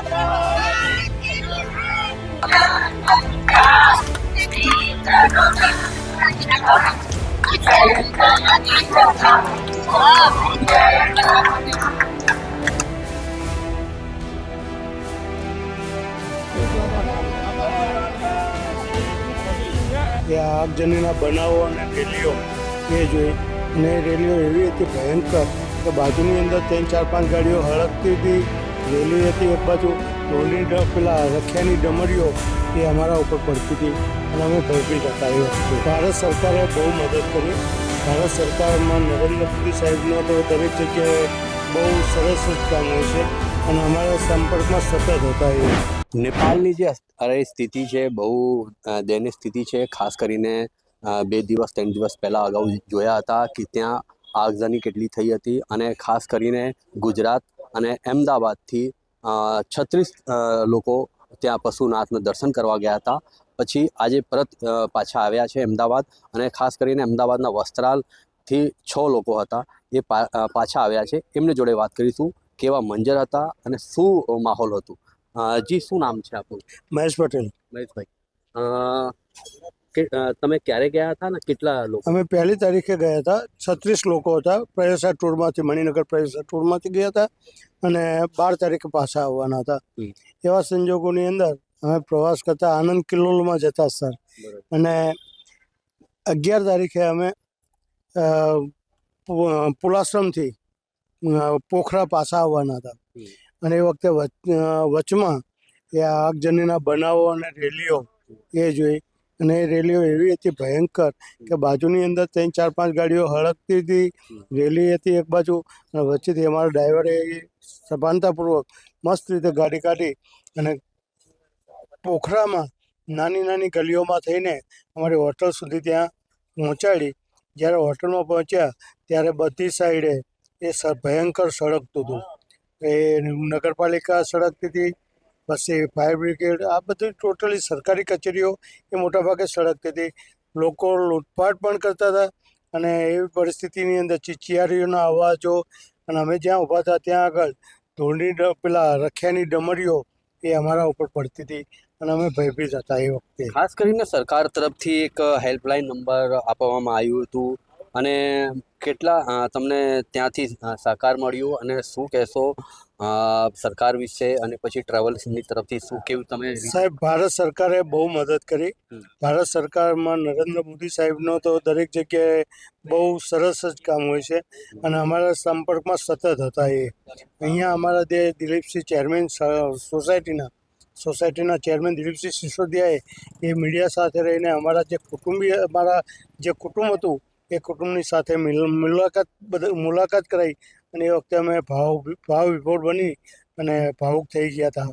કે આગજનીના બનાવો અને રેલીઓ, એ જોઈ. ને રેલીઓ એવી હતી ભયંકર કે બાજુની અંદર ત્રણ, ચાર, પાંચ ગાડીઓ હળકતી હતી. રેલી હતી એક બાજુ ડ- પેલા રખિયાની ડમરીઓ, એ અમારા ઉપર પડતી હતી અને અમે ભયભીત હતા ભારત સરકારે બહુ મદદ કરી. ભારત સરકારમાં નરેન્દ્ર મોદી સાહેબનો તો દરેક જગ્યાએ બહુ સરસ કામ હોય છે અને અમારા સંપર્કમાં સતત હતા એ. નેપાળની જે અરે સ્થિતિ છે, બહુ દયનીય સ્થિતિ છે, ખાસ કરીને બે દિવસ, ત્રણ દિવસ પહેલાં અગાઉ જોયા હતા કે ત્યાં આગઝની કેટલી થઈ હતી અને ખાસ કરીને ગુજરાત અને અમદાવાદથી છત્રીસ લોકો ત્યાં પશુનાથના દર્શન કરવા ગયા હતા. પછી આજે પરત પાછા આવ્યા છે અમદાવાદ અને ખાસ કરીને અમદાવાદના વસ્ત્રાલથી છ લોકો હતા એ પાછા આવ્યા છે. એમને જોડે વાત કરીશું કેવા મંજર હતા અને શું માહોલ હતું. જી શું નામ છે આપણું? મહેશ પટેલ. મહેશભાઈ. કે તમે ક્યારે ગયા હતા ને કેટલા લોકો? અમે પહેલી તારીખે ગયા હતા. છત્રીસ લોકો હતા. પ્રયાસા ટૂરમાંથી મણિનગર પ્રયાસા ટૂરમાંથી ગયા હતા અને બાર તારીખે પાછા આવવાના હતા. એવા સંજોગોની અંદર અમે પ્રવાસ કરતા આનંદ કિલ્લોલમાં જતા સર. અને અગિયાર તારીખે અમે પુલાશ્રમથી પોખરા પાછા આવવાના હતા. અને એ વખતે વચમાં એ આગજનીના બનાવો અને રેલીઓ એ જોઈ અને એ રેલીઓ એવી હતી ભયંકર કે બાજુની અંદર ત્રણ, ચાર, પાંચ ગાડીઓ હળકતી હતી. રેલી હતી એક બાજુ અને વચ્ચેથી અમારા ડ્રાઈવરે સભાનતાપૂર્વક મસ્ત રીતે ગાડી કાઢી અને પોખરામાં નાની નાની ગલીઓમાં થઈને અમારી હોટલ સુધી ત્યાં પહોંચાડી. જ્યારે હોટલમાં પહોંચ્યા, ત્યારે બધી સાઈડે એ ભયંકર સળગતું હતું. એ નગરપાલિકા સળગતી હતી પછી ફાયર બ્રિગેડ, આ બધી ટોટલી સરકારી કચેરીઓ એ મોટાભાગે સળગતી હતી લોકો લૂંટફાટ પણ કરતા હતા અને એવી પરિસ્થિતિની અંદર ચિચિયારીઓના અવાજો અને અમે જ્યાં ઊભા હતા ત્યાં આગળ ધૂળની પેલા રખિયાની ડમરીઓ એ અમારા ઉપર પડતી હતી અને અમે ભયભીત હતા એ વખતે. ખાસ કરીને સરકાર તરફથી એક હેલ્પલાઇન નંબર આપવામાં આવ્યું હતું અને કેટલા તમને ત્યાંથી સહકાર મળ્યું અને શું કહેશો? સરકાર વિશે અને પછી ટ્રાવેલ્સની તરફથી શું કેવું તમે સાહેબ ભારત સરકારે બહુ મદદ કરી. ભારત સરકારમાં નરેન્દ્ર મોદી સાહેબનો તો દરેક જગ્યાએ બહુ સરસ જ કામ હોય છે અને અમારા સંપર્કમાં સતત હતા એ. અહીંયા અમારા જે દિલીપસિંહ ચેરમેન સોસાયટીના સોસાયટીના ચેરમેન દિલીપસિંહ સિસોદિયાએ એ મીડિયા સાથે રહીને અમારા જે કુટુંબી અમારા જે કુટુંબ હતું એ કુટુંબની સાથે મુલાકાત બધ- મુલાકાત કરાઈ અને એ વખતે અમે ભાવ ભાવ વિભોર બની અને ભાવુક થઈ ગયા હતા.